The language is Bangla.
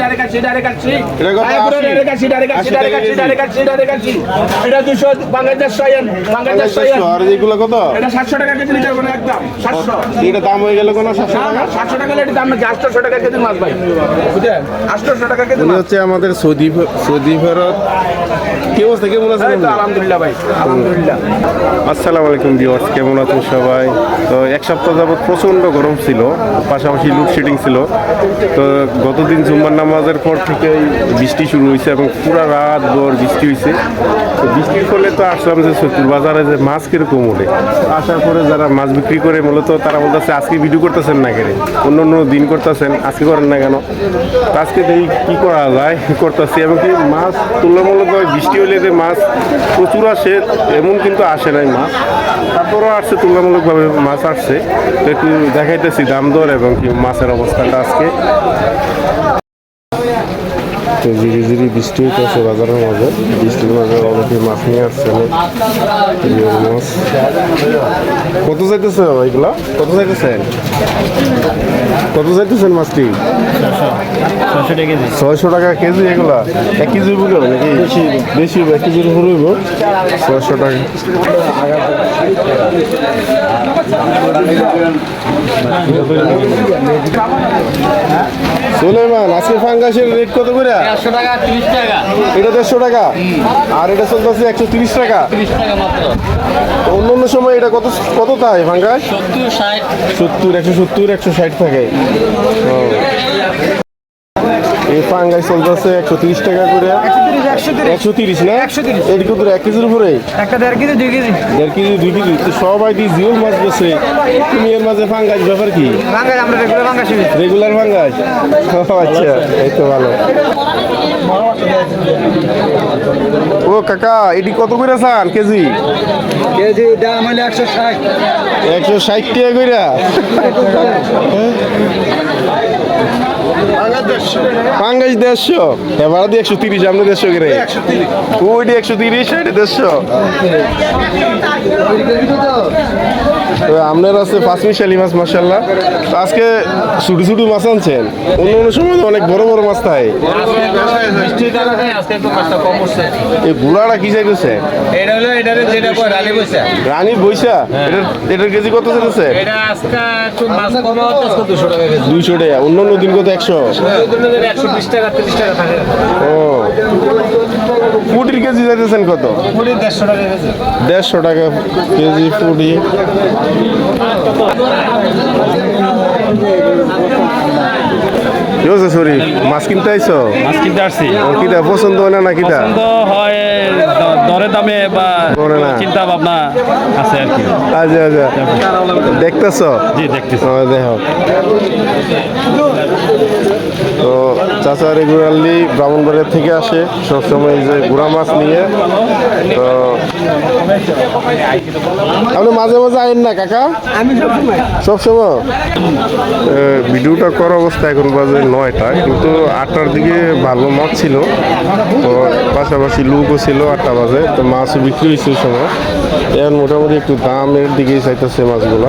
ডাইরেক্ট আসি ডাইরেক্ট আসি এটা কত? আইপুরে আশি? ডাইরেক্ট আসি ডাইরেক্ট আসি আশি ডাইরেক্ট আসি টাকা ডাইরেক্ট আসি ডাইরেক্ট আসি এটা দুশো বাংলাদেশ সয়েন বাংলাদেশ সয়েন আর এগুলো কত? এটা সাতশো টাকা কেজি নিতে হবে একদম সাতশো। এটা দাম হয়ে গেল কোনো সাতশো টাকা? সাতশো টাকা লেটে দাম নাকি আটশোশো টাকা কেজি মাছ ভাই। বুঝলেন? আটশোশো টাকা কেজি হচ্ছে আমাদের সৌদি সৌদি ভারত কি অবস্থা? কেমন এই আলহামদুলিল্লাহ ভাই আলহামদুলিল্লাহ। আসসালামু আলাইকুম ভিউয়ার্স কেমন আছেন সবাই? তো এক সপ্তাহ যাবত প্রচণ্ড গরম ছিল পাশাপাশি লোডশেডিং ছিল। তো গতদিন জুম্মার নামাজের পর থেকেই বৃষ্টি শুরু হয়েছে এবং পুরা রাত ভর বৃষ্টি হয়েছে তো বৃষ্টির ফলে তো আসলাম যে সত্যুর বাজারে যে মাছ কীরকম ওঠে। আসার পরে যারা মাছ বিক্রি করে মূলত তারা বলতেছে, আজকে ভিডিও করতেছেন না কেন? অন্য অন্য দিন করতেছেন, আজকে করেন না কেন? আজকে দেখি কি করা যায়, করতেছি এবং কি মাছ তুলনামূলকভাবে বৃষ্টি হলে যে মাছ প্রচুর আসে, এমন কিন্তু আসে নাই মাছ। তারপরও আসছে, তুলনামূলকভাবে মাছ আসছে। একটু দেখাইতেছি দাম দর এবং কি মাছের অবস্থাটা আজকে। তো ধীরে ধীরে বৃষ্টি হইতেছে বাজারের মাঝে। বৃষ্টির মাঝে অনেকে মাছ নিয়ে আসছে মাছ। কত চাইতেছে এগুলা? কত চাইতেছেন? কত চাইতেছেন মাছটি? ছয়শো টাকা কেজি। এগুলা? এক কেজি বলে নাকি? বেশি বেশি এক কেজির উপরে হইব। ছয়শো টাকা। সুলেমান আজকে ফাঙ্গাসের রেট কত করে? একশো টাকা তিরিশ টাকা। এটা দেড়শো টাকা। আর এটা চলতেছে একশো তিরিশ টাকা। অন্য অন্য সময় এটা কত কত তাই ফাঙ্গাস? সত্তর একশো সত্তর একশো ষাট থাকে। এই ফাঙ্গাই চলতেছে একশো তিরিশ টাকা করে। একশো তিরিশ না? এর কত এক কেজির উপরে। একটা দেড় কেজি দুই কেজি। দেড় কেজি দুই কেজি। তো সবাই দিয়ে জিওল মাছ বেছে তুমি এর মাঝে ফাঙ্গাস ব্যাপার কি? আমরা রেগুলার বাঙ্গা রেগুলার ফাঙ্গাস আচ্ছা এই তো ভালো। ও কাকা এটি কত করে চান কেজি? কেজি দাম হলে একশো ষাট। একশো ষাট টাকা কইরা? পাঙ্গাস দেড়শো। এবার দিয়ে একশো তিরিশ আমরা দেড়শো করে। ওইটি একশো তিরিশ এটি দেড়শো। আপনার আছে পাঁচ মিশালি মাছ মাসাল্লাহ আজকে ছোটো ছোটো মাছ আনছেন। অন্য অন্য সময় তো অনেক বড় বড় মাছ থাকে এই গুড়াটা কি চাইতেছে রানী বৈশা? এটার এটার কেজি কত চাইতেছে দুইশো টাকা। অন্য অন্য দিন কত একশো? ও। কেজি যাইতেছেন কত? দেড়শো টাকা কেজি। কি হচ্ছে শরীর মাছ কিনতে আইছো? মাছ কিনতে আসছি। কিটা পছন্দ হয় না না কিটা? পছন্দ হয় দরে দামে বা চিন্তা ভাবনা আছে আর কি। আচ্ছা আচ্ছা। দেখতেছ? জি দেখতেছি। দেখো তো চাচা রেগুলারলি ব্রাহ্মণবাড়িয়া থেকে আসে সবসময় যে গুড়া মাছ নিয়ে। তো আপনি মাঝে মাঝে আইন না কাকা? আমি সবসময়। ভিডিওটা করা অবস্থা এখন বাজে নয়টা কিন্তু আটটার দিকে ভালো মাছ ছিল। তো পাশাপাশি লুকও ছিল আটটা বাজে তো মাছ বিক্রি হয়েছে সময়। এখন মোটামুটি একটু দামের দিকেই চাইতেছে মাছগুলো।